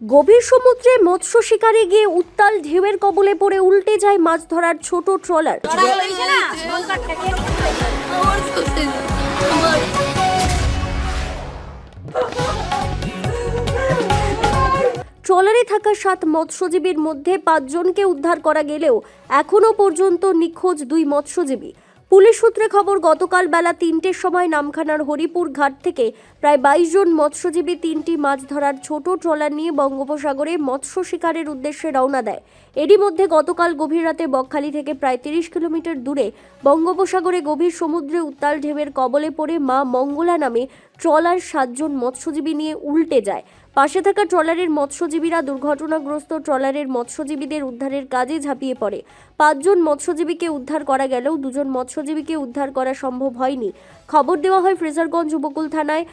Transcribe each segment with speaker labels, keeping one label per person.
Speaker 1: গভীর সমুদ্রে মৎস্য শিকারে গিয়ে উত্তাল ঢেউয়ের কবলে পড়ে উল্টে যায় মাছ ধরার ছোট ট্রলার। ট্রলারে থাকা সাত মৎস্যজীবীর মধ্যে পাঁচজনকে উদ্ধার করা গেলেও এখনও পর্যন্ত নিখোঁজ দুই মৎস্যজীবী। পুলিশ সূত্রে খবর, গতকাল বেলা তিনটের সময় নামখানার হরিপুর ঘাট থেকে প্রায় বাইশ জন মৎস্যজীবী তিনটি মাছ ধরার ছোট ট্রলার নিয়ে বঙ্গোপসাগরে মৎস্য শিকারের উদ্দেশ্যে রওনা দেয়। এরই মধ্যে গতকাল গভীর রাতে বকখালি থেকে প্রায় তিরিশ কিলোমিটার দূরে বঙ্গোপসাগরে গভীর সমুদ্রে উত্তাল ঢেউয়ের কবলে পড়ে মা মঙ্গলা নামে ট্রলার সাতজন মৎস্যজীবী নিয়ে উল্টে যায়। পাশে থাকা ট্রলারের মৎস্যজীবীরা দুর্ঘটনাগ্রস্ত ট্রলারের মৎস্যজীবীদের উদ্ধারের কাজে ঝাঁপিয়ে পড়ে। পাঁচজন মৎস্যজীবীকে উদ্ধার করা গেলেও দুজন মৎস্যজীবীকে উদ্ধার করা সম্ভব হয়নি। খবর দেওয়া হয় ফ্রেজারগঞ্জ উপকূল থানায়।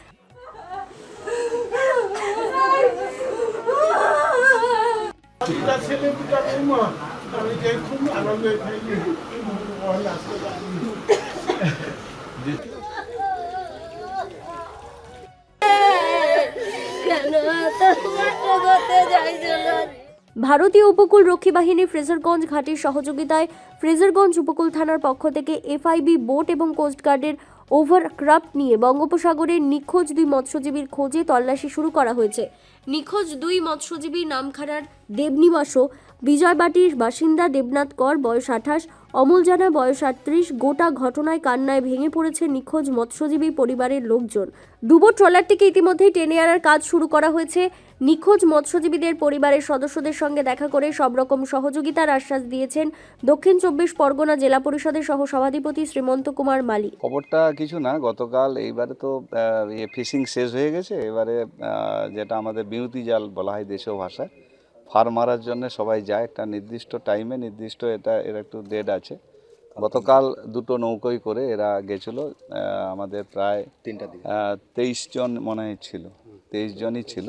Speaker 1: ভারতীয় উপকূল রক্ষী বাহিনী ফ্রেজারগঞ্জ ঘাটির সহযোগিতায় ফ্রেজারগঞ্জ উপকূল থানার পক্ষ থেকে এফআইবি বোট এবং কোস্টগার্ডের ওভারক্রাফট নিয়ে বঙ্গোপসাগরে নিখোঁজ দুই মৎস্যজীবীর খোঁজে তল্লাশি শুরু করা হয়েছে। নিখোঁজ দুই মৎস্যজীবীর নামখানার দেবনিবাসও বিজয়বাটির বাসিন্দা দেবনাথ কর, বয়স আঠাশ অমল জানা বয়স আটত্রিশ, গোটা ঘটনায় কান্নায় ভেঙে পড়েছে নিখোঁজ মৎস্যজীবী পরিবারের লোকজন। ডুবো ট্রলারটিকে ইতিমধ্যেই টেনে আনার কাজ শুরু করা হয়েছে। নিখোঁজ মৎস্যজীবীদের পরিবারের সদস্যদের সঙ্গে দেখা করে সব রকম সহযোগিতার আশ্বাস দিয়েছেন দক্ষিণ চব্বিশ পরগনা জেলা পরিষদের সহ সভাধিপতি শ্রীমন্ত কুমার মালি
Speaker 2: খবরটা কিছু না, গতকাল এইবারে তো ফিশিং শেষ হয়ে গেছে। এবারে যেটা আমাদের বিরতি জাল বলা হয় দেশীয় ভাষায়। ফার মারার জন্য সবাই যায়। একটা নির্দিষ্ট টাইমে নির্দিষ্ট এটা এর একটু ডেট আছে। গতকাল দুটো নৌকোই করে এরা গেছিল আমাদের প্রায়
Speaker 3: তিনটা
Speaker 2: তেইশ জন মনে হয় ছিল। তেইশ জনই ছিল।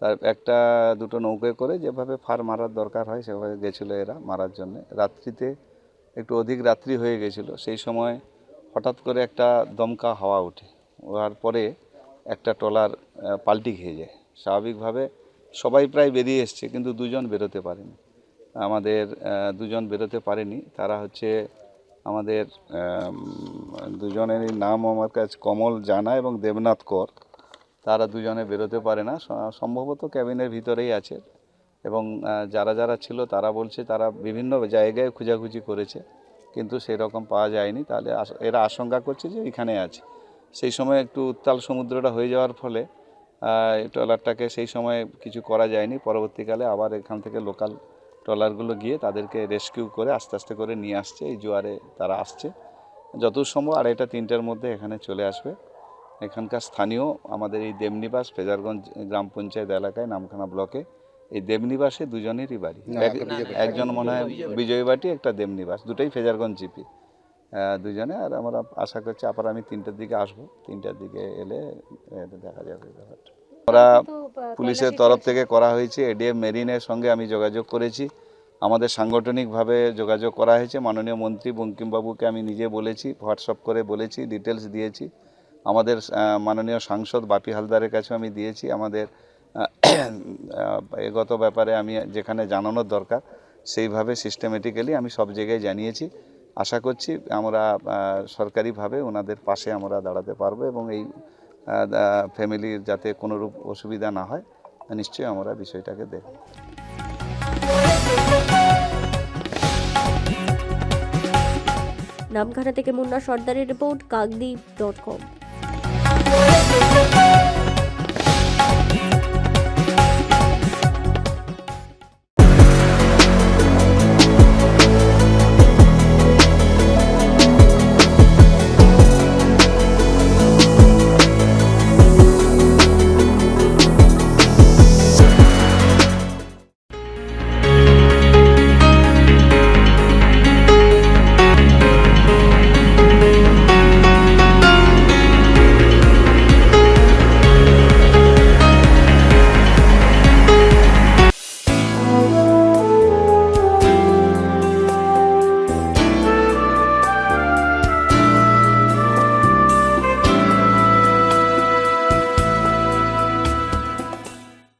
Speaker 2: তার একটা দুটো নৌকোয় করে যেভাবে ফার মারার দরকার হয় সেভাবে গেছিল এরা মারার জন্য। রাত্রিতে একটু অধিক রাত্রি হয়ে গেছিল সেই সময় হঠাৎ করে একটা দমকা হাওয়া ওঠে। ওঠার পরে একটা ট্রলার আহ, পাল্টি খেয়ে যায়। স্বাভাবিকভাবে সবাই প্রায় বেরিয়ে এসছে কিন্তু দুজন বেরোতে পারেনি। আমাদের দুজন বেরোতে পারেনি। তারা হচ্ছে আমাদের আম, দুজনেরই নাম আমার কাছে কমল জানা এবং দেবনাথ কর। তারা দুজনে বেরোতে পারে না। সম্ভবত ক্যাবিনের ভিতরেই আছে এবং যারা যারা ছিল তারা বলছে তারা বিভিন্ন জায়গায় খোঁজাখুঁজি করেছে কিন্তু সেই রকম পাওয়া যায়নি। তাহলে এরা আশঙ্কা করছে যে এখানে আছে। সেই সময় একটু উত্তাল সমুদ্রটা হয়ে যাওয়ার ফলে ট্রলারটাকে সেই সময় কিছু করা যায়নি। পরবর্তীকালে আবার এখান থেকে লোকাল ট্রলারগুলো গিয়ে তাদেরকে রেস্কিউ করে আস্তে আস্তে করে নিয়ে আসছে। এই জোয়ারে তারা আসছে। যত সম্ভব আড়াইটা তিনটার মধ্যে এখানে চলে আসবে। এখানকার স্থানীয় আমাদের এই দেবনিবাস ফেজারগঞ্জ গ্রাম পঞ্চায়েত এলাকায় নামখানা ব্লকে এই দেবনিবাসে দুজনেরই বাড়ি। একজন মনে হয় বিজয়বাটি একটা দেবনিবাস। দুটোই ফেজারগঞ্জ জিপি। দুজনে আর আমরা আশা করছি আবার আমি তিনটার দিকে আসব। তিনটার দিকে এলে দেখা যাবে ব্যাপারটা। আমরা পুলিশের তরফ থেকে করা হয়েছে এডিএম মেরিনের সঙ্গে আমি যোগাযোগ করেছি। আমাদের সাংগঠনিকভাবে যোগাযোগ করা হয়েছে। মাননীয় মন্ত্রী বঙ্কিমবাবুকে আমি নিজে বলেছি হোয়াটসঅ্যাপ করে বলেছি ডিটেলস দিয়েছি। আমাদের মাননীয় সাংসদ বাপি হালদারের কাছেও আমি দিয়েছি। আমাদের এগত ব্যাপারে আমি যেখানে জানানোর দরকার সেইভাবে সিস্টেমেটিক্যালি আমি সব জায়গায় জানিয়েছি। আশা করছি আমরা সরকারিভাবে ওনাদের পাশে আমরা দাঁড়াতে পারব এবং এই ফ্যামিলির যাতে কোনোরূপ অসুবিধা না হয়, নিশ্চয়ই আমরা বিষয়টাকে দেখব
Speaker 1: নামখানা থেকে মুন্না সর্দারের রিপোর্ট, কাকদ্বীপ ডট কম